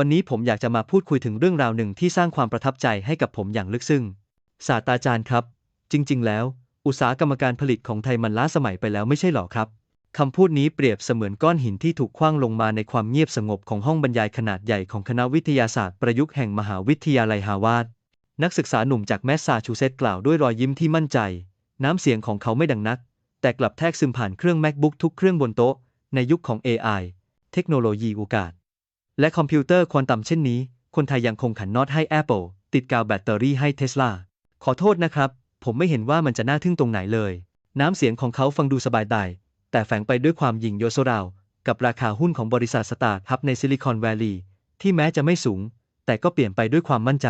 วันนี้ผมอยากจะมาพูดคุยถึงเรื่องราวหนึ่งที่สร้างความประทับใจให้กับผมอย่างลึกซึ้ง ศาสตราจารย์ครับ จริง ๆ แล้ว อุตสาหกรรมการผลิตของไทยมันล้าสมัยไปแล้วไม่ใช่หรอครับ คำพูดนี้เปรียบเสมือนก้อนหินที่ถูกคว้างลงมาในความเงียบสงบของห้องบรรยายขนาดใหญ่ของคณะวิทยาศาสตร์ประยุกต์แห่งมหาวิทยาลัยฮาวาดนักศึกษาหนุ่มจากแมสซาชูเซตส์กล่าวด้วยรอยยิ้มที่มั่นใจ น้ำเสียงของเขาไม่ดังนัก แต่กลับแทรกซึมผ่านเครื่อง MacBook ทุกเครื่องบนโต๊ะ ในยุคของ AI เทคโนโลยีโอกาส และคอมพิวเตอร์ควอนตัมเช่นนี้ คนไทยยังคงขันน็อตให้ Apple ติดกาวแบตเตอรี่ให้ Tesla ขอโทษนะครับ ผมไม่เห็นว่ามันจะน่าทึ่งตรงไหนเลย น้ำเสียงของเขาฟังดูสบายใจแต่แฝงไปด้วยความหยิ่งโยโซราว กับราคาหุ้นของบริษัทสตาร์ทอัพในซิลิคอนแวลลีย์ที่แม้จะไม่สูง แต่ก็เปลี่ยนไปด้วยความมั่นใจ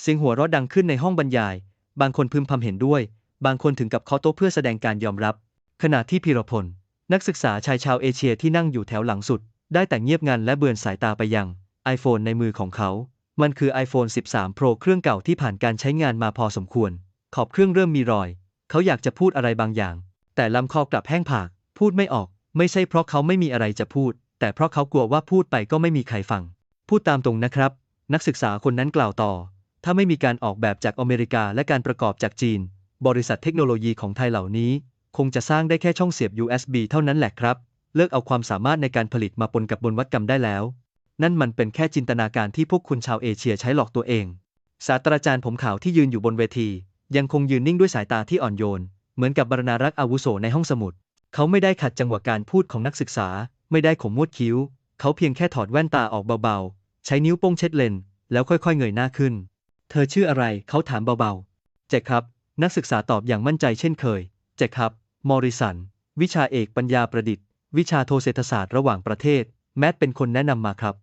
เสียงหัวเราะดังขึ้นในห้องบรรยาย บางคนพึมพำเห็นด้วย บางคนถึงกับเคาะโต๊ะเพื่อแสดงการยอมรับ ขณะที่พีรพล นักศึกษาชายชาวเอเชียที่นั่งอยู่แถวหลังสุด ได้แต่เงียบงันและเบือนสายตาไปยัง iPhone ในมือของเขา มันคือ iPhone 13 Pro เครื่องเก่าที่ผ่านการใช้งานมาพอสมควร ขอบเครื่องเริ่มมีรอย เขาอยากจะพูดอะไรบางอย่าง แต่ลำคอกลับแห้งผาก พูดไม่ออก ไม่ใช่เพราะเขาไม่มีอะไรจะพูด แต่เพราะเขากลัวว่าพูดไปก็ไม่มีใครฟัง พูดตามตรงนะครับ นักศึกษาคนนั้นกล่าวต่อ ถ้าไม่มีการออกแบบจากอเมริกาและการประกอบจากจีน บริษัทเทคโนโลยีของไทยเหล่านี้ คงจะสร้างได้แค่ช่องเสียบ USB เท่านั้นแหละครับ เลิกเอาความสามารถในการผลิตมาปนกับบนวัดกรรมได้แล้ว นั่นมันเป็นแค่จินตนาการที่พวกคุณชาวเอเชียใช้หลอกตัวเอง ศาสตราจารย์ผมขาวที่ยืนอยู่บนเวที ยังคงยืนนิ่งด้วยสายตาที่อ่อนโยน เหมือนกับบรรณารักษ์อาวุโสในห้องสมุด เขาไม่ได้ขัดจังหวะการพูดของนักศึกษา ไม่ได้ขมมวดคิ้ว เขาเพียงแค่ถอดแว่นตาออกเบาๆ ใช้นิ้วโป้งเช็ดเลน แล้วค่อยๆเงยหน้าขึ้น เธอชื่ออะไร เขาถามเบาๆ เจคครับ นักศึกษาตอบอย่างมั่นใจเช่นเคย เจคครับ มอริสัน วิชาเอกปัญญาประดิษฐ์ วิชาโทเศรษฐศาสตร์ระหว่างประเทศ แมทเป็นคนแนะนำมาครับ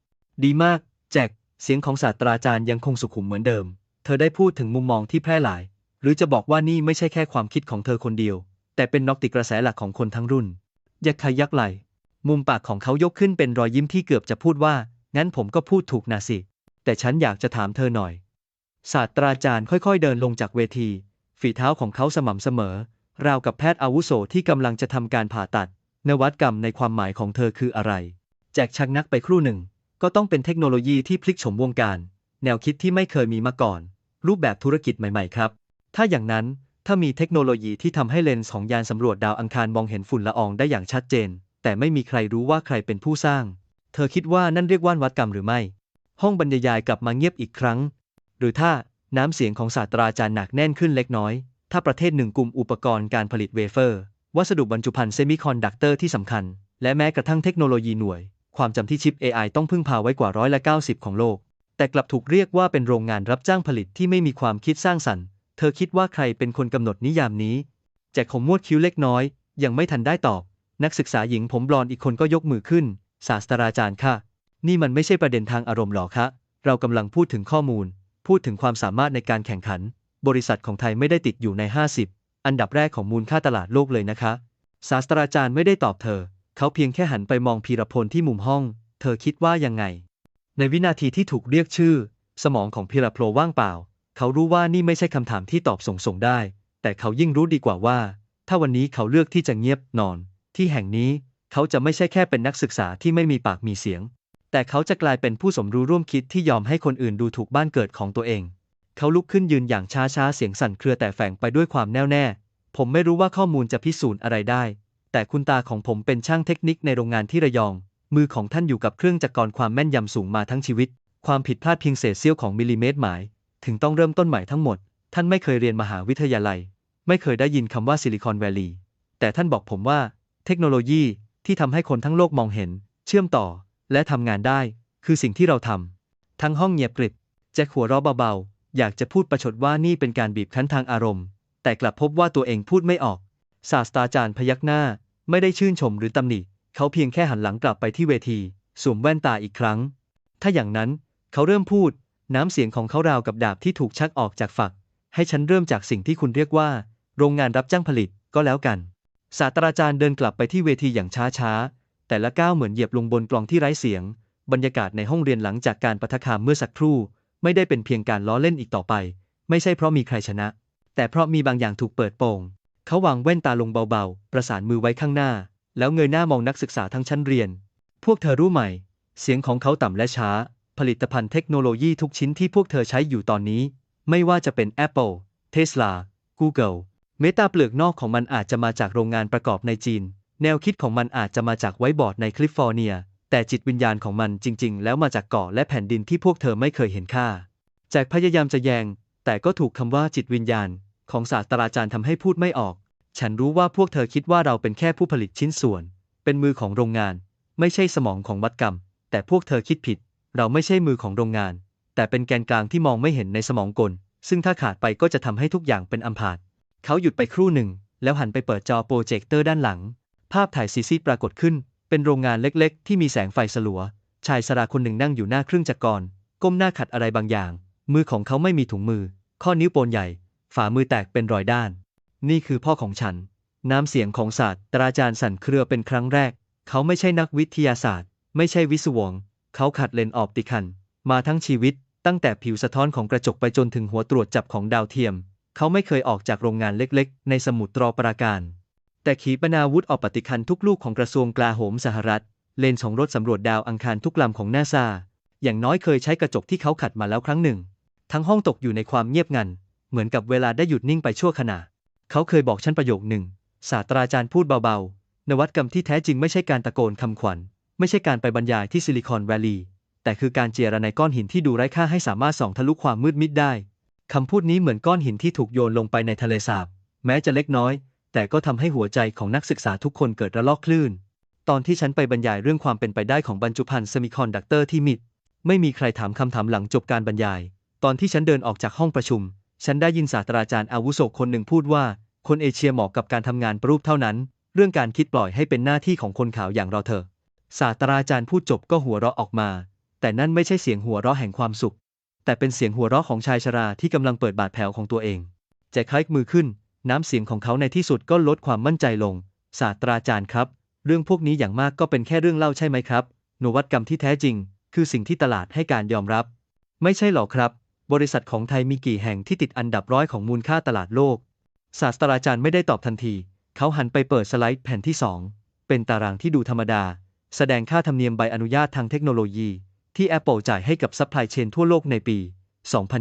ดีมาก แจ็คเสียงของศาสตราจารย์ยังคงสุขุมเหมือนเดิม เธอได้พูดถึงมุมมองที่แพร่หลาย หรือจะบอกว่านี่ไม่ใช่แค่ความคิดของเธอคนเดียว แต่เป็นนอกติกระแสหลักของคนทั้งรุ่น ยักขยักไหล มุมปากของเขายกขึ้นเป็นรอยยิ้มที่เกือบจะพูดว่า งั้นผมก็พูดถูกนะสิ แต่ฉันอยากจะถามเธอหน่อย ศาสตราจารย์ค่อยๆ เดินลงจากเวที ฝีเท้าของเขาสม่ำเสมอ ราวกับแพทย์อาวุโสที่กำลังจะทำการผ่าตัด นวัตกรรมในความหมายของเธอคืออะไร แจกชักนักไปครู่หนึ่ง ก็ต้องเป็นเทคโนโลยีที่พลิกโฉมวงการ แนวคิดที่ไม่เคยมีมาก่อน รูปแบบธุรกิจใหม่ๆ ครับ ถ้าอย่างนั้นถ้ามีเทคโนโลยีที่ทำให้เลนส์ของยานสำรวจดาวอังคารมองเห็นฝุ่นละอองได้อย่างชัดเจน แต่ไม่มีใครรู้ว่าใครเป็นผู้สร้าง เธอคิดว่านั่นเรียกว่านวัตกรรมหรือไม่ ห้องบรรยายกลับมาเงียบอีกครั้ง หรือถ้าน้ำเสียงของศาสตราจารย์หนักแน่นขึ้นเล็กน้อย ถ้าประเทศหนึ่งกลุ่มอุปกรณ์การผลิตเวเฟอร์ วัสดุบรรจุภัณฑ์เซมิคอนดักเตอร์ที่สำคัญ และแม้กระทั่งเทคโนโลยีหน่วย ความจำที่ชิป AI ต้องพึ่งพาไว้กว่าร้อยละ90 ของโลก แต่กลับถูกเรียกว่าเป็นโรงงานรับจ้างผลิตที่ไม่มีความคิดสร้างสรรค์ เธอคิดว่าใครเป็นคนกำหนดนิยามนี้ แจกขมวดคิ้วเล็กน้อย ยังไม่ทันได้ตอบ นักศึกษาหญิงผมบลอนอีกคนก็ยกมือขึ้น ศาสตราจารย์ค่ะ นี่มันไม่ใช่ประเด็นทางอารมณ์หรอคะเรากำลังพูดถึงข้อมูล พูดถึงความสามารถในการแข่งขัน บริษัทของไทยไม่ได้ติดอยู่ใน 50 อันดับแรกของมูลค่าตลาดโลกเลยนะคะ ศาสตราจารย์ไม่ได้ตอบเธอ เขาเพียงแค่หันไปมองพีรพลที่มุมห้อง เธอคิดว่ายังไง ในวินาทีที่ถูกเรียกชื่อ สมองของพีรพลว่างเปล่า เขารู้ว่านี่ไม่ใช่คำถามที่ตอบส่งส่งได้ แต่เขายิ่งรู้ดีกว่าว่า ถ้าวันนี้เขาเลือกที่จะเงียบนอน ที่แห่งนี้เขาจะไม่ใช่แค่เป็นนักศึกษาที่ไม่มีปากมีเสียง แต่เขาจะกลายเป็นผู้สมรู้ร่วมคิดที่ยอมให้คนอื่นดูถูกบ้านเกิดของตัวเอง เขาลุกขึ้นยืนอย่างช้าๆเสียงสั่นเครือแต่แฝงไปด้วยความแน่วแน่ ผมไม่รู้ว่าข้อมูลจะพิสูจน์อะไรได้ แต่คุณตาของผมเป็นช่างเทคนิคในโรงงานที่ระยอง มือของท่านอยู่กับเครื่องจักรกรความแม่นยำสูงมาทั้งชีวิต ความผิดพลาดเพียงเศษเสี้ยวของมิลลิเมตรหมาย ถึงต้องเริ่มต้นใหม่ทั้งหมด ท่านไม่เคยเรียนมหาวิทยาลัย ไม่เคยได้ยินคำว่าซิลิคอนแวลลีย์แต่ท่านบอกผมว่า เทคโนโลยีที่ทำให้คนทั้งโลกมองเห็น เชื่อมต่อ และทำงานได้ คือสิ่งที่เราทำทั้งห้องเงียบกริบแจ็คหัวเราะเบาๆ อยากจะพูดประชดว่านี่เป็นการบีบคั้นทางอารมณ์ แต่กลับพบว่าตัวเองพูดไม่ออก ศาสตราจารย์พยักหน้า ไม่ได้ชื่นชมหรือตำหนิ เขาเพียงแค่หันหลังกลับไปที่เวที สวมแว่นตาอีกครั้ง ถ้าอย่างนั้นเขาเริ่มพูด น้ำเสียงของเขาราวกับดาบที่ถูกชักออกจากฝัก ให้ฉันเริ่มจากสิ่งที่คุณเรียกว่า โรงงานรับจ้างผลิตก็แล้วกัน ศาสตราจารย์เดินกลับไปที่เวทีอย่างช้าๆ แต่ละก้าวเหมือนเหยียบลงบนกลองที่ไร้เสียง บรรยากาศในห้องเรียนหลังจากการปะทะคามเมื่อสักครู่ ไม่ได้เป็นเพียงการล้อเล่นอีกต่อไป ไม่ใช่เพราะมีใครชนะ แต่เพราะมีบางอย่างถูกเปิดโปง เขาวางแว่นตาลงเบาๆ ประสานมือไว้ข้างหน้า แล้วเงยหน้ามองนักศึกษาทั้งชั้นเรียน พวกเธอรู้ไหม เสียงของเขาต่ำและช้า ผลิตภัณฑ์เทคโนโลยีทุกชิ้นที่พวกเธอใช้อยู่ตอนนี้ ไม่ว่าจะเป็น Apple, Tesla, Google, Meta เปลือกนอกของมันอาจจะมาจากโรงงานประกอบในจีน แนวคิดของมันอาจจะมาจากไวบอร์ดในแคลิฟอร์เนีย แต่จิตวิญญาณของมันจริง ๆ แล้วมาจากเกาะและแผ่นดินที่พวกเธอไม่เคยเห็นค่า แจกพยายามจะแยง แต่ก็ถูกคำว่าจิตวิญญาณ ของศาสตราจารย์ทำให้พูดไม่ออก ฉันรู้ว่าพวกเธอคิดว่าเราเป็นแค่ผู้ผลิตชิ้นส่วน เป็นมือของโรงงาน ไม่ใช่สมองของวัดกรรม แต่พวกเธอคิดผิด เราไม่ใช่มือของโรงงาน แต่เป็นแกนกลางที่มองไม่เห็นในสมองกล ซึ่งถ้าขาดไปก็จะทำให้ทุกอย่างเป็นอัมพาตเขาหยุดไปครู่หนึ่ง แล้วหันไปเปิดจอโปรเจคเตอร์ด้านหลัง ภาพถ่ายซีซีปรากฏขึ้น เป็นโรงงานเล็กๆ ที่มีแสงไฟสลัว ชายสราคนหนึ่งนั่งอยู่หน้าเครื่องจักรกร ก้มหน้าขัดอะไรบางอย่าง มือของเขาไม่มีถุงมือ ข้อนิ้วโปนใหญ่ ฝ่ามือแตกเป็นรอยด้าน นี่คือพ่อของฉัน น้ำเสียงของศาสตราจารย์สั่นเครือเป็นครั้งแรก เขาไม่ใช่นักวิทยาศาสตร์ ไม่ใช่วิศวง เขาขัดเลนส์ออปติคัน มาทั้งชีวิต ตั้งแต่ผิวสะท้อนของกระจกไปจนถึงหัวตรวจจับของดาวเทียม เขาไม่เคยออกจากโรงงานเล็กๆ ในสมุทรตรอปราการ แต่ขีปนาวุธออกปฏิคันทุกลูกของกระทรวงกลาโหมสหรัฐ เลนส์ของรถสำรวจดาวอังคารทุกลำของนาซาอย่างน้อยเคยใช้กระจกที่เขาขัดมาแล้วครั้งหนึ่ง ทั้งห้องตกอยู่ในความเงียบงัน เหมือนกับเวลาได้หยุดนิ่งไปชั่วขณะ เขาเคยบอกฉันประโยคหนึ่ง ศาสตราจารย์พูดเบาๆ นวัตกรรมที่แท้จริงไม่ใช่การตะโกนคำขวัญ ไม่ใช่การไปบรรยายที่ซิลิคอนแวลลีย์ แต่คือการเจรในก้อนหินที่ดูไร้ค่าให้สามารถส่องทะลุความมืดมิดได้ คำพูดนี้เหมือนก้อนหินที่ถูกโยนลงไปในทะเลสาบ แม้จะเล็กน้อย แต่ก็ทำให้หัวใจของนักศึกษาทุกคนเกิดระลอกคลื่น ตอนที่ฉันไปบรรยายเรื่องความเป็นไปได้ของบรรจุภัณฑ์เซมิคอนดักเตอร์ที่มิด ไม่มีใครถามคำถามหลังจบการบรรยาย ตอนที่ฉันเดินออกจากห้องประชุม ฉันได้ยินศาสตราจารย์อาวุโสคนหนึ่งพูดว่า คนเอเชียเหมาะกับการทำงานประรูปเท่านั้น เรื่องการคิดปล่อยให้เป็นหน้าที่ของคนขาวอย่างเราเถอะศาสตราจารย์พูดจบก็หัวเราะออกมา แต่นั่นไม่ใช่เสียงหัวเราะแห่งความสุข แต่เป็นเสียงหัวเราะของชายชราที่กำลังเปิดบาดแผลของตัวเองแจ็คคลิกมือขึ้น น้ำเสียงของเขาในที่สุดก็ลดความมั่นใจลง ศาสตราจารย์ครับ เรื่องพวกนี้อย่างมากก็เป็นแค่เรื่องเล่าใช่ไหมครับ นวัตกรรมที่แท้จริง คือสิ่งที่ตลาดให้การยอมรับ ไม่ใช่หรอกครับ บริษัทของไทยมีกี่แห่งที่ติดอันดับร้อยของมูลค่าตลาดโลก ศาสตราจารย์ไม่ได้ตอบทันที เขาหันไปเปิดสไลด์แผ่นที่ 2 เป็นตารางที่ดูธรรมดา แสดงค่าธรรมเนียมใบอนุญาตทางเทคโนโลยี ที่ Apple จ่ายให้กับซัพพลายเชนทั่วโลกในปี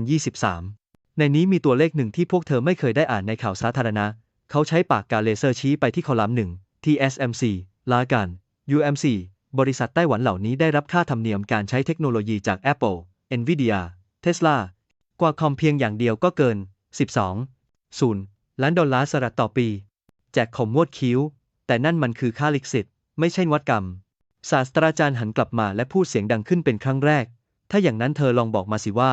2023 ในนี้มีตัวเลขหนึ่งที่พวกเธอไม่เคยได้อ่านในข่าวสาธารณะ เขาใช้ปากกาเลเซอร์ชี้ไปที่คอลัมน์หนึ่ง TSMC ลากัน UMC บริษัทไต้หวันเหล่านี้ได้รับค่าธรรมเนียมการใช้เทคโนโลยีจาก Apple, Nvidia, Tesla กว่าคอมเพียงอย่างเดียวก็เกิน 12 0 ล้านดอลลาร์สหรัฐต่อปี แจกขมวดคิ้ว แต่นั่นมันคือค่าลิขสิทธิ์ ไม่ใช่วัตกรรม ศาสตราจารย์หันกลับมาและพูดเสียงดังขึ้นเป็นครั้งแรก ถ้าอย่างนั้นเธอลองบอกมาสิว่า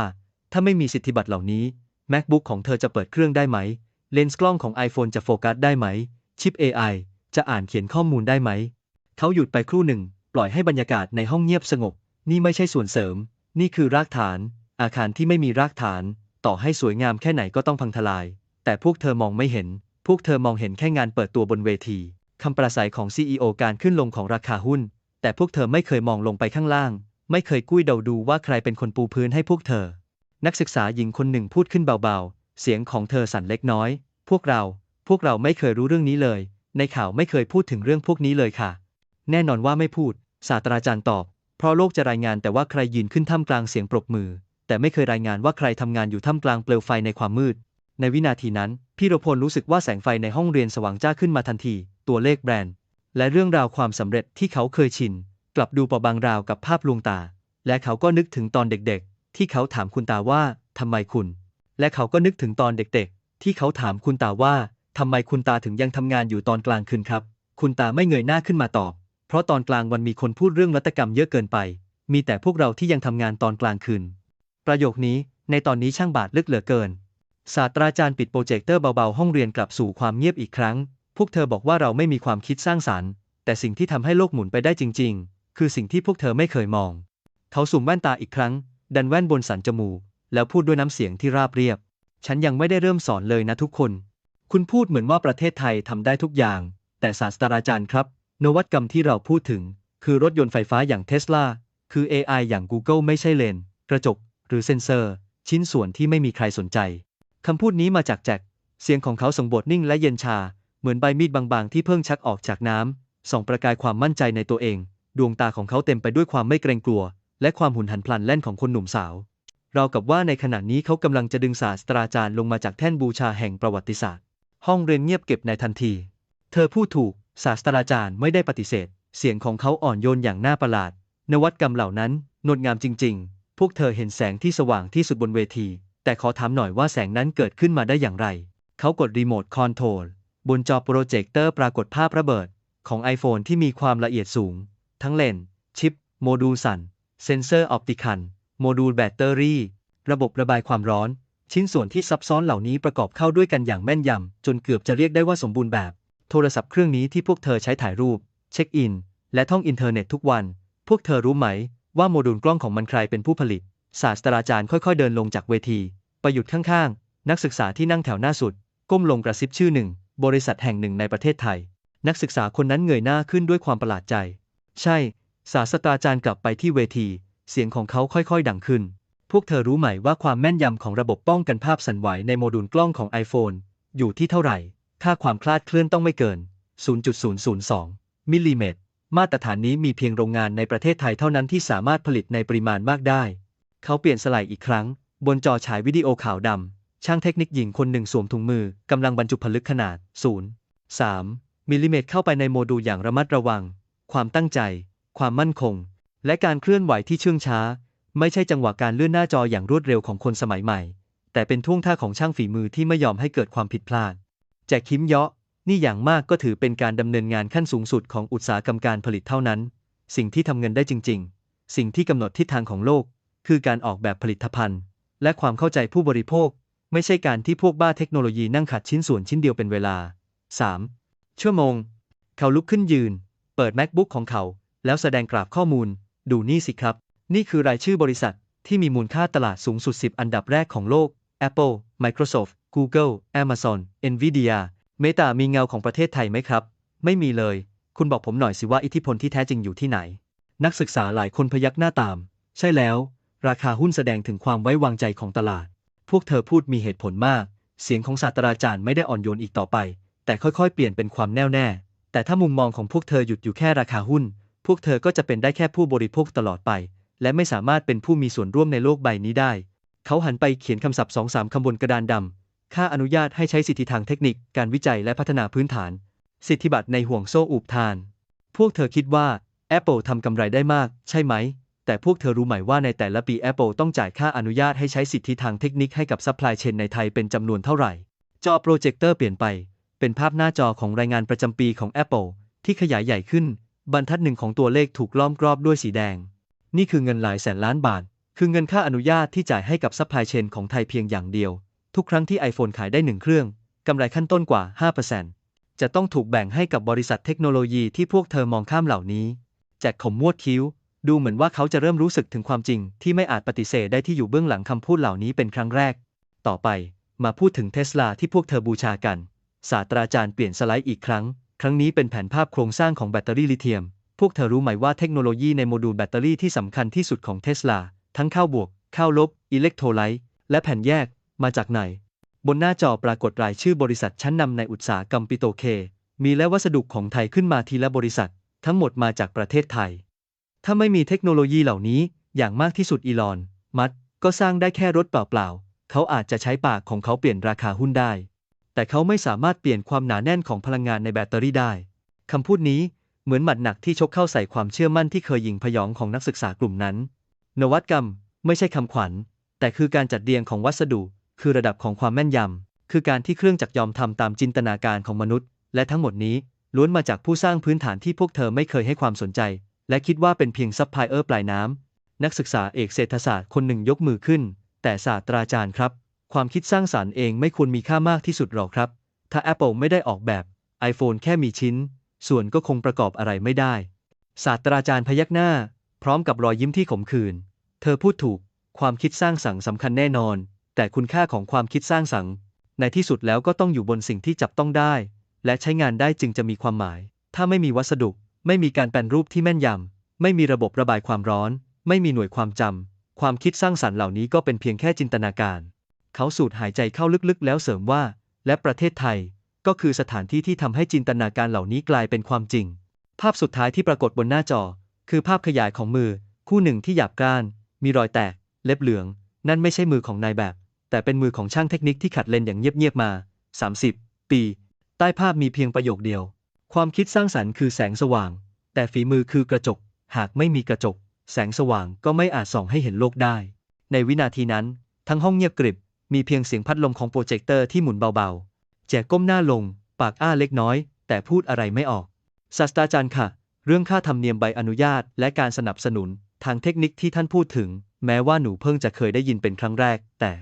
ถ้าไม่มีสิทธิบัตรเหล่านี้ MacBook ของเธอจะเปิดเครื่องได้ไหม เลนส์กล้องของ iPhone จะโฟกัสได้ไหม ชิป AI จะอ่านเขียนข้อมูลได้ไหม เขาหยุดไปครู่หนึ่ง ปล่อยให้บรรยากาศในห้องเงียบสงบ นี่ไม่ใช่ส่วนเสริม นี่คือรากฐาน อาคารที่ไม่มีรากฐาน ต่อให้สวยงามแค่ไหนก็ต้องพังทลาย แต่พวกเธอมองไม่เห็น พวกเธอมองเห็นแค่งานเปิดตัวบนเวที คำประสัยของ CEO การขึ้นลงของราคาหุ้น แต่พวกเธอไม่เคยมองลงไปข้างล่าง ไม่เคยกุ้ยเดาดูว่าใครเป็นคนปูพื้นให้พวกเธอ นักศึกษาหญิงคนหนึ่งพูดขึ้นเบาๆ เสียงของเธอสั่นเล็กน้อย พวกเรา พวกเราไม่เคยรู้เรื่องนี้เลย ในข่าวไม่เคยพูดถึงเรื่องพวกนี้เลยค่ะ แน่นอนว่าไม่พูด ศาสตราจารย์ตอบ เพราะโลกจะรายงานแต่ว่าใครยืนขึ้นท่ามกลางเสียงปรบมือ แต่ไม่เคยรายงานว่าใครทำงานอยู่ท่ามกลางเปลวไฟในความมืด ในวินาทีนั้นพี่รพลรู้สึกว่าแสงไฟในห้องเรียนสว่างจ้าขึ้นมาทันที ตัวเลขแบรนด์ และเรื่องราวความสำเร็จที่เขาเคยชิน กลับดูเปราะบางราวกับภาพลวงตา และเขาก็นึกถึงตอนเด็กๆ ที่เขาถามคุณตาว่าทำไมคุณ และเขาก็นึกถึงตอนเด็กๆ ที่เขาถามคุณตาว่าทำไมคุณตาถึงยังทำงานอยู่ตอนกลางคืนครับ คุณตาไม่เงยหน้าขึ้นมาตอบ เพราะตอนกลางวันมีคนพูดเรื่องรัตกรรมเยอะเกินไป มีแต่พวกเราที่ยังทำงานตอนกลางคืน ประโยคนี้ในตอนนี้ช่างบาดลึกเหลือเกิน ศาสตราจารย์ปิดโปรเจคเตอร์เบาๆ ห้องเรียนกลับสู่ความเงียบอีกครั้ง พวกเธอบอกว่าเราไม่มีความคิดสร้างสรรค์ แต่สิ่งที่ทำให้โลกหมุนไปได้จริง ๆ คือสิ่งที่พวกเธอไม่เคยมอง เขาสุ่มแว่นตาอีกครั้ง ดันแว่นบนสันจมูก แล้วพูดด้วยน้ำเสียงที่ราบเรียบ ฉันยังไม่ได้เริ่มสอนเลยนะทุกคน คุณพูดเหมือนว่าประเทศไทยทำได้ทุกอย่าง แต่ศาสตราจารย์ครับ นวัตกรรมที่เราพูดถึง คือรถยนต์ไฟฟ้าอย่างเทสลาคือ AI อย่าง Google ไม่ใช่เลน กระจก หรือเซ็นเซอร์ ชิ้นส่วนที่ไม่มีใครสนใจคำพูดนี้มาจากแจ็คเสียงของเขาส่งบทนิ่งและเย็นชา เหมือนใบมีดบางๆ ที่เพิ่งชักออกจากน้ำส่องประกายความมั่นใจในตัวเอง ดวงตาของเขาเต็มไปด้วยความไม่เกรงกลัว และความหุนหันพลันแล่นของคนหนุ่มสาว เรากับว่าในขณะนี้เขากำลังจะดึงศาสตราจารย์ลงมาจากแท่นบูชาแห่งประวัติศาสตร์ ห้องเรียนเงียบเก็บในทันที เธอพูดถูก ศาสตราจารย์ไม่ได้ปฏิเสธ เสียงของเขาอ่อนโยนอย่างน่าประหลาด นวัตกรรมเหล่านั้นงดงามจริง ๆ พวกเธอเห็นแสงที่สว่างที่สุดบนเวที แต่ขอถามหน่อยว่าแสงนั้นเกิดขึ้นมาได้อย่างไร เขากดรีโมทคอนโทรลบนจอโปรเจคเตอร์ปรากฏภาพระเบิด ของ iPhone ที่มีความละเอียดสูง ทั้งเลนส์ชิป โมดูลสั่น เซนเซอร์ออปติคัลโมดูลแบตเตอรี่ ระบบระบายความร้อน ชิ้นส่วนที่ซับซ้อนเหล่านี้ประกอบเข้าด้วยกันอย่างแม่นยำ จนเกือบจะเรียกได้ว่าสมบูรณ์แบบ โทรศัพท์เครื่องนี้ที่พวกเธอใช้ถ่ายรูป เช็คอิน และท่องอินเทอร์เน็ตทุกวัน พวกเธอรู้ไหม ว่าโมดูลกล้องของมันใครเป็นผู้ผลิต ศาสตราจารย์ค่อยๆเดินลงจากเวที ไปหยุดข้างๆ นักศึกษาที่นั่งแถวหน้าสุด ก้มลงกระซิบชื่อหนึ่ง บริษัทแห่งหนึ่งในประเทศไทย นักศึกษาคนนั้นเงยหน้าขึ้นด้วยความประหลาดใจ ใช่ ศาสตราจารย์กลับไปที่เวที เสียงของเขาค่อยๆ ดังขึ้น พวกเธอรู้ไหมว่าความแม่นยำของระบบป้องกันภาพสั่นไหวในโมดูลกล้องของ iPhone อยู่ที่เท่าไหร่ ค่าความคลาดเคลื่อนต้องไม่เกิน 0.002 มิลลิเมตร มาตรฐานนี้มีเพียงโรงงานในประเทศไทยเท่านั้นที่สามารถผลิตในปริมาณมากได้ เขาเปลี่ยนสไลด์อีกครั้ง บนจอฉายวิดีโอขาวดำ ช่างเทคนิคหญิงคนหนึ่งสวมถุงมือกำลังบรรจุผลึกขนาด 0.3 มิลลิเมตรเข้าไปในโมดูลอย่างระมัดระวัง ความตั้งใจ ความมั่นคง และการเคลื่อนไหวที่เชื่องช้า ไม่ใช่จังหวะการเลื่อนหน้าจออย่างรวดเร็วของคนสมัยใหม่ แต่เป็นท่วงท่าของช่างฝีมือที่ไม่ยอมให้เกิดความผิดพลาดแจกคิมเยาะนี่อย่างมากก็ถือเป็นการดำเนินงานขั้นสูงสุดของอุตสาหกรรมการผลิตเท่านั้น สิ่งที่ทำเงินได้จริง ๆ สิ่งที่กำหนดทิศทางของโลก คือการออกแบบผลิตภัณฑ์ และความเข้าใจผู้บริโภค ไม่ใช่การที่พวกบ้าเทคโนโลยีนั่งขัดชิ้นส่วนชิ้นเดียวเป็นเวลา 3. ชั่วโมง เขาลุกขึ้นยืน เปิด MacBook ของเขา แล้วแสดงกราฟข้อมูล ดูนี่สิครับ นี่คือรายชื่อบริษัทที่มีมูลค่าตลาดสูงสุด 10 อันดับแรกของโลก Apple Microsoft Google Amazon Nvidia Meta มีเงาของประเทศไทยไหมครับ ไม่มีเลย คุณบอกผมหน่อยสิว่าอิทธิพลที่แท้จริงอยู่ที่ไหน นักศึกษาหลายคนพยักหน้าตาม ใช่แล้ว ราคาหุ้นแสดงถึงความไว้วางใจของตลาด พวกเธอพูดมีเหตุผลมาก เสียงของศาสตราจารย์ไม่ได้อ่อนโยนอีกต่อไป แต่ค่อยๆ เปลี่ยนเป็นความแน่วแน่ แต่ถ้ามุมมองของพวกเธอหยุดอยู่แค่ราคาหุ้น วกเธอก็จะเป็นได้แค่ผู้บริโภคตลอดไป และไม่สามารถเป็นผู้มีส่วนร่วมในโลกใบนี้ได้ เขาหันไปเขียนคำศัพท์สองสามคำบนกระดานดำค่าอนุญาตให้ใช้สิทธิทางเทคนิค การวิจัยและพัฒนาพื้นฐาน สิทธิบัตรในห่วงโซ่อุบทาน พวกเธอคิดว่า Apple ทำกำไรได้มาก ใช่ไหม แต่พวกเธอรู้ไหมว่าในแต่ละปี Apple ต้องจ่ายค่าอนุญาตให้ใช้สิทธิทางเทคนิคให้กับซัพพลายเชนในไทยเป็นจำนวนเท่าไหร่ จอโปรเจคเตอร์เปลี่ยนไป เป็นภาพหน้าจอของรายงานประจำปีของ Apple ที่ขยายใหญ่ขึ้น บรรทัดหนึ่งของตัวเลขถูกล้อมกรอบด้วยสีแดง นี่คือเงินหลายแสนล้านบาท คือเงินค่าอนุญาตที่จ่ายให้กับซัพพลายเชนของไทยเพียงอย่างเดียว ทุกครั้งที่ iPhone ขายได้หนึ่งเครื่องกำไรขั้นต้นกว่า 5%จะต้องถูกแบ่งให้กับบริษัทเทคโนโลยีที่พวกเธอมองข้ามเหล่านี้แจกขมมวดคิ้ว ดูเหมือนว่าเขาจะเริ่มรู้สึกถึงความจริง ที่ไม่อาจปฏิเสธได้ที่อยู่เบื้องหลังคำพูดเหล่านี้เป็นครั้งแรก ต่อไปมาพูดถึงเทสลาที่พวกเธอบูชากัน ศาสตราจารย์เปลี่ยนสไลด์อีกครั้ง ครั้งนี้เป็นแผนภาพโครงสร้างของแบตเตอรี่ลิเธียม พวกเธอรู้ไหมว่าเทคโนโลยีในโมดูลแบตเตอรี่ที่สำคัญที่สุดของเทสลา ทั้งเข้าบวกเข้าลบ อิเล็กโทรไลต์ และแผ่นแยก มาจากไหน บนหน้าจอปรากฏรายชื่อบริษัทชั้นนำในอุตสาหกรรมปิโตเค มีและวัสดุของไทยขึ้นมาทีละบริษัท ทั้งหมดมาจากประเทศไทย ถ้าไม่มีเทคโนโลยีเหล่านี้ อย่างมากที่สุดอีลอน มัสก์ก็สร้างได้แค่รถเปล่าๆ เขาอาจจะใช้ปากของเขาเปลี่ยนราคาหุ้นได้ แต่เขาไม่สามารถเปลี่ยนความหนาแน่นของพลังงานในแบตเตอรี่ได้ คำพูดนี้เหมือนหมัดหนักที่ชกเข้าใส่ความเชื่อมั่นที่เคยยิงพยองของนักศึกษากลุ่มนั้น นวัตกรรมไม่ใช่คำขวัญ แต่คือการจัดเรียงของวัสดุ คือระดับของความแม่นยำ คือการที่เครื่องจักรยอมทำตามจินตนาการของมนุษย์ และทั้งหมดนี้ล้วนมาจากผู้สร้างพื้นฐานที่พวกเธอไม่เคยให้ความสนใจ และคิดว่าเป็นเพียงซัพพลายเออร์ปลายน้ำนักศึกษาเอกเศรษฐศาสตร์คนหนึ่งยกมือขึ้น แต่ศาสตราจารย์ครับ ความคิดสร้างสารรค์เองไม่ควรมีค่ามากที่สุดหรอกครับ ถ้า Apple ไม่ได้ออกแบบ iPhone แค่มีชิ้น ส่วนก็คงประกอบอะไรไม่ได้ ศาสตราจารย์พยักหน้า พร้อมกับรอยยิ้มที่ขมขื่น เธอพูดถูก ความคิดสร้างสรรค์สำคัญแน่นอน แต่คุณค่าของความคิดสร้างสรรค์ ในที่สุดแล้วก็ต้องอยู่บนสิ่งที่จับต้องได้ และใช้งานได้จึงจะมีความหมาย ถ้าไม่มีวัสดุ ไม่มีการแปลนรูปที่แม่นยำ ไม่มีระบบระบายความร้อน ไม่มีหน่วยความจำ ความคิดสร้างสรรค์เหล่านี้ก็เป็นเพียงแค่จินตนาการ เขาสูดหายใจเข้าลึกๆ แล้วเสริมว่า และประเทศไทย ก็คือสถานที่ที่ทำให้จินตนาการเหล่านี้กลายเป็นความจริง ภาพสุดท้ายที่ปรากฏบนหน้าจอ คือภาพขยายของมือ คู่หนึ่งที่หยาบกร้าน มีรอยแตก เล็บเหลือง นั่นไม่ใช่มือของนายแบบ แต่เป็นมือของช่างเทคนิคที่ขัดเลนอย่างเงียบๆมา 30 ปี ใต้ภาพมีเพียงประโยคเดียว ความคิดสร้างสรรค์คือแสงสว่าง แต่ฝีมือคือกระจก หากไม่มีกระจก แสงสว่างก็ไม่อาจส่องให้เห็นโลกได้ ในวินาทีนั้น ทั้งห้องเงียบกริบ มีเพียงเสียงพัดลมของโปรเจคเตอร์ที่หมุนเบาๆ แจกก้มหน้าลง ปากอ้าเล็กน้อย แต่พูดอะไรไม่ออกศาสตราจารย์ค่ะ เรื่องค่าธรรมเนียมใบอนุญาต และการสนับสนุน ทางเทคนิคที่ท่านพูดถึง แม้ว่าหนูเพิ่งจะเคยได้ยินเป็นครั้งแรก แต่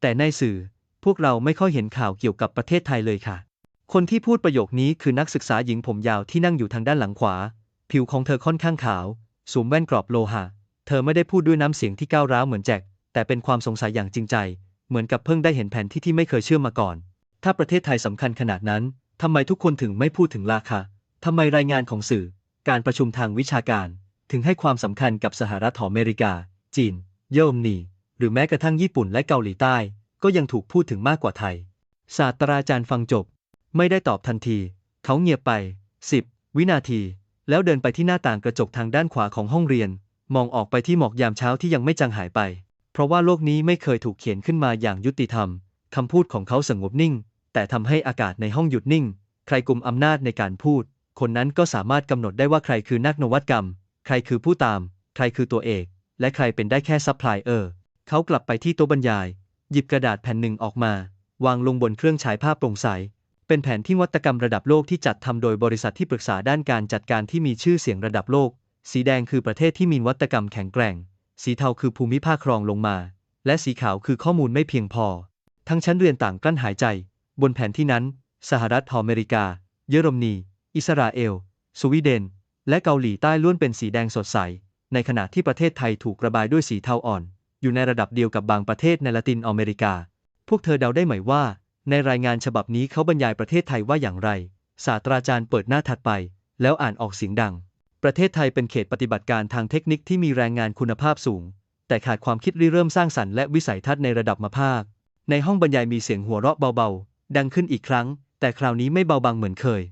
แต่ในสื่อ พวกเราไม่ค่อยเห็นข่าวเกี่ยวกับประเทศไทยเลยค่ะ คนที่พูดประโยคนี้คือนักศึกษาหญิงผมยาวที่นั่งอยู่ทางด้านหลังขวา ผิวของเธอค่อนข้างขาว สวมแว่นกรอบโลหะ เธอไม่ได้พูดด้วยน้ำเสียงที่ก้าวร้าวเหมือนแจ็คแต่เป็นความสงสัยอย่างจริงใจ เหมือนกับเพิ่งได้เห็นแผนที่ที่ไม่เคยเชื่อมาก่อน ถ้าประเทศไทยสำคัญขนาดนั้นทำไมทุกคนถึงไม่พูดถึงราคาทำไมรายงานของสื่อ การประชุมทางวิชาการ ถึงให้ความสำคัญกับสหรัฐอเมริกา จีน เยอรมนี หรือแม้กระทั่งญี่ปุ่นและเกาหลีใต้ ก็ยังถูกพูดถึงมากกว่าไทย ศาสตราจารย์ฟังจบ ไม่ได้ตอบทันที เขาเงียบไป 10 วินาที แล้วเดินไปที่หน้าต่างกระจกทางด้านขวาของห้องเรียน มองออกไปที่หมอกยามเช้าที่ยังไม่จางหายไป ราะว่าโลกนี้ไม่เคยถูกเขียนขึ้นมาอย่างยุติธรรม คำพูดของเขาสงบนิ่ง แต่ทำให้อากาศในห้องหยุดนิ่ง ใครกลุ่มอำนาจในการพูด คนนั้นก็สามารถกำหนดได้ว่าใครคือนักนวัตกรรม ใครคือผู้ตาม ใครคือตัวเอก และใครเป็นได้แค่ซัพพลายเออร์ เขากลับไปที่โต๊ะบรรยาย หยิบกระดาษแผ่นหนึ่งออกมา วางลงบนเครื่องฉายภาพโปร่งใส เป็นแผนที่วัตกรรมระดับโลกที่จัดทำโดยบริษัทที่ปรึกษาด้านการจัดการที่มีชื่อเสียงระดับโลก สีแดงคือประเทศที่มีนวัตกรรมแข็งแกร่ง สีเทาคือภูมิภาครองลงมา และสีขาวคือข้อมูลไม่เพียงพอ ทั้งชั้นเรียนต่างกลั้นหายใจ บนแผนที่นั้น สหรัฐอเมริกา เยอรมนี อิสราเอล สวีเดน และเกาหลีใต้ล้วนเป็นสีแดงสดใส ในขณะที่ประเทศไทยถูกระบายด้วยสีเทาอ่อน อยู่ในระดับเดียวกับบางประเทศในละตินอเมริกา พวกเธอเดาได้ไหมว่า ในรายงานฉบับนี้เขาบรรยายประเทศไทยว่าอย่างไร ศาสตราจารย์เปิดหน้าถัดไป แล้วอ่านออกเสียงดัง ประเทศไทยเป็นเขตปฏิบัติการทางเทคนิคที่มีแรงงานคุณภาพสูง แต่ขาดความคิดริเริ่มสร้างสรรค์และวิสัยทัศน์ในระดับมาภาค ในห้องบรรยายมีเสียงหัวเราะเบาๆ ดังขึ้นอีกครั้ง แต่คราวนี้ไม่เบาบางเหมือนเคย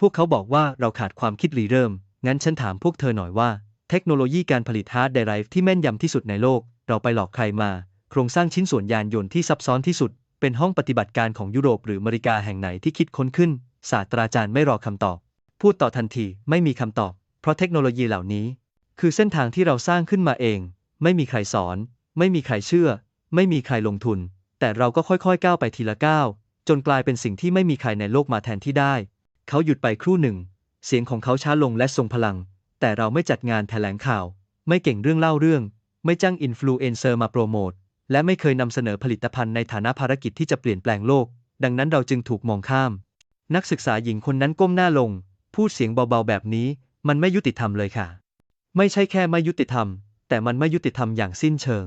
พวกเขาบอกว่าเราขาดความคิดริเริ่ม งั้นฉันถามพวกเธอหน่อยว่า เทคโนโลยีการผลิตฮาร์ดไดรฟ์ที่แม่นยำที่สุดในโลก เราไปหลอกใครมา โครงสร้างชิ้นส่วนยานยนต์ที่ซับซ้อนที่สุด เป็นห้องปฏิบัติการของยุโรปหรืออเมริกาแห่งไหนที่คิดค้นขึ้น ศาสตราจารย์ไม่รอคำตอบ พูดต่อทันทีไม่มีคำตอบ เพราะเทคโนโลยีเหล่านี้ คือเส้นทางที่เราสร้างขึ้นมาเอง ไม่มีใครสอน ไม่มีใครเชื่อ ไม่มีใครลงทุน แต่เราก็ค่อยๆ ก้าวไปทีละก้าวจนกลายเป็นสิ่งที่ไม่มีใครในโลกมาแทนที่ได้ เขาหยุดไปครู่หนึ่ง เสียงของเขาช้าลงและทรงพลัง แต่เราไม่จัดงานแถลงข่าว ไม่เก่งเรื่องเล่าเรื่อง ไม่จ้างอินฟลูเอนเซอร์มาโปรโมทและไม่เคยนำเสนอผลิตภัณฑ์ในฐานะภารกิจที่จะเปลี่ยนแปลงโลก ดังนั้นเราจึงถูกมองข้าม นักศึกษาหญิงคนนั้นก้มหน้าลง พูดเสียงเบาๆแบบนี้ มันไม่ยุติธรรมเลยค่ะ ไม่ใช่แค่ไม่ยุติธรรม แต่มันไม่ยุติธรรมอย่างสิ้นเชิง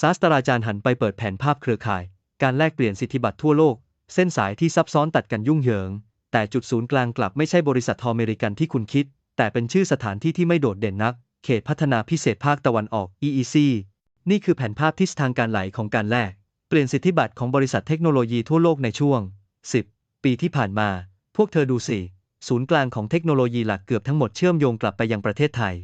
ศาสตราจารย์หันไปเปิดแผนภาพเครือข่าย การแลกเปลี่ยนสิทธิบัตรทั่วโลก เส้นสายที่ซับซ้อนตัดกันยุ่งเหยิง แต่จุดศูนย์กลางกลับไม่ใช่บริษัททอเมริกันที่คุณคิด แต่เป็นชื่อสถานที่ที่ไม่โดดเด่นนัก เขตพัฒนาพิเศษภาคตะวันออก EEC นี่คือแผนภาพที่ทางการไหลของการแลกเปลี่ยนสิทธิบัตรของบริษัทเทคโนโลยีทั่วโลกในช่วง 10 ปีที่ผ่านมา พวกเธอดูสิ ศูนย์กลางของเทคโนโลยีหลักเกือบทั้งหมดเชื่อมโยงกลับไปยังประเทศไทย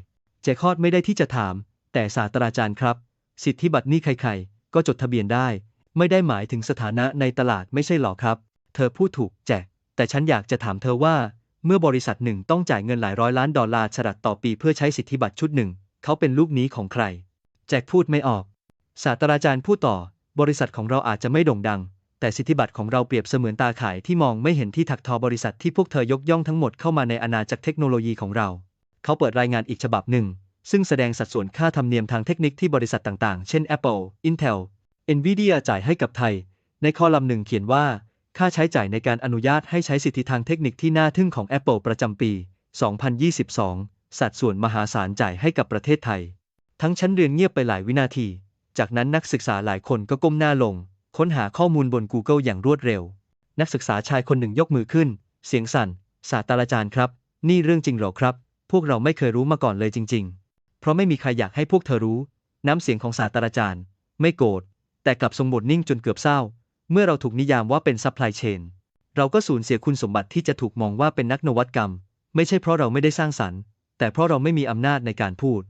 เจคอดไม่ได้ที่จะถาม แต่ศาสตราจารย์ครับ สิทธิบัตรนี่ใครๆ ก็จดทะเบียนได้ ไม่ได้หมายถึงสถานะในตลาดไม่ใช่หรอครับ เธอพูดถูกแจกแต่ฉันอยากจะถามเธอว่า เมื่อบริษัทหนึ่งต้องจ่ายเงินหลายร้อยล้านดอลลาร์ฉลัดต่อปีเพื่อใช้สิทธิบัตรชุดหนึ่ง เขาเป็นลูกนี้ของใคร แจ็คพูดไม่ออก ศาสตราจารย์พูดต่อบริษัทของเราอาจจะไม่โด่งดัง แต่สิทธิบัตรของเราเปรียบเสมือนตาข่ายที่มองไม่เห็นที่ถักทอบริษัทที่พวกเธอยกย่องทั้งหมดเข้ามาในอาณาจักรเทคโนโลยีของเรา เขาเปิดรายงานอีกฉบับหนึ่ง ซึ่งแสดงสัดส่วนค่าธรรมเนียมทางเทคนิคที่บริษัทต่างๆ เช่น Apple, Intel, Nvidia จ่ายให้กับไทย ในคอลัมน์หนึ่งเขียนว่า ค่าใช้จ่ายในการอนุญาตให้ใช้สิทธิทางเทคนิคที่น่าทึ่งของ Apple ประจำปี 2022 สัดส่วนมหาศาลจ่ายให้กับประเทศไทย ทั้งชั้นเรียนเงียบไปหลายวินาที จากนั้นนักศึกษาหลายคนก็ก้มหน้าลง ค้นหาข้อมูลบน Google อย่างรวดเร็ว นักศึกษาชายคนหนึ่งยกมือขึ้น เสียงสั่น ศาสตราจารย์ครับ นี่เรื่องจริงหรอครับ พวกเราไม่เคยรู้มาก่อนเลยจริง ๆ เพราะไม่มีใครอยากให้พวกเธอรู้ น้ำเสียงของศาสตราจารย์ ไม่โกรธ แต่กลับทรงบทนิ่งจนเกือบเศร้า เมื่อเราถูกนิยามว่าเป็นซัพพลายเชน เราก็สูญเสียคุณสมบัติที่จะถูกมองว่าเป็นนักนวัตกรรม ไม่ใช่เพราะเราไม่ได้สร้างสรรค์ แต่เพราะเราไม่มีอำนาจในการพูด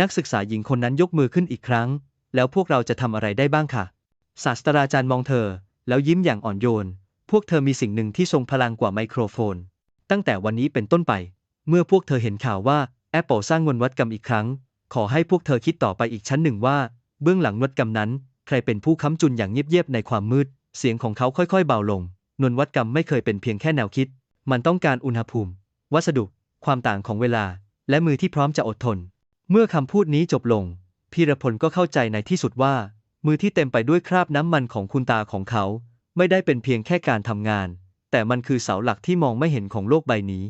นักศึกษาหญิงคนนั้นยกมือขึ้นอีกครั้ง แล้วพวกเราจะทำอะไรได้บ้างค่ะ ศาสตราจารย์มองเธอ แล้วยิ้มอย่างอ่อนโยน พวกเธอมีสิ่งหนึ่งที่ทรงพลังกว่าไมโครโฟน ตั้งแต่วันนี้เป็นต้นไป เมื่อพวกเธอเห็นข่าวว่า Apple สร้างนวัตกรรมอีกครั้ง ขอให้พวกเธอคิดต่อไปอีกชั้นหนึ่งว่า เบื้องหลังนวัตกรรมนั้น ใครเป็นผู้ค้ำจุนอย่างเงียบๆในความมืด เสียงของเขาค่อยๆเบาลง นวลวัตกรรมไม่เคยเป็นเพียงแค่แนวคิด มันต้องการอุณหภูมิ วัสดุ ความต่างของเวลา และมือที่พร้อมจะอดทน เมื่อคำพูดนี้จบลงพีรพลก็เข้าใจในที่สุดว่า มือที่เต็มไปด้วยคราบน้ำมันของคุณตาของเขา ไม่ได้เป็นเพียงแค่การทำงาน แต่มันคือเสาหลักที่มองไม่เห็นของโลกใบนี้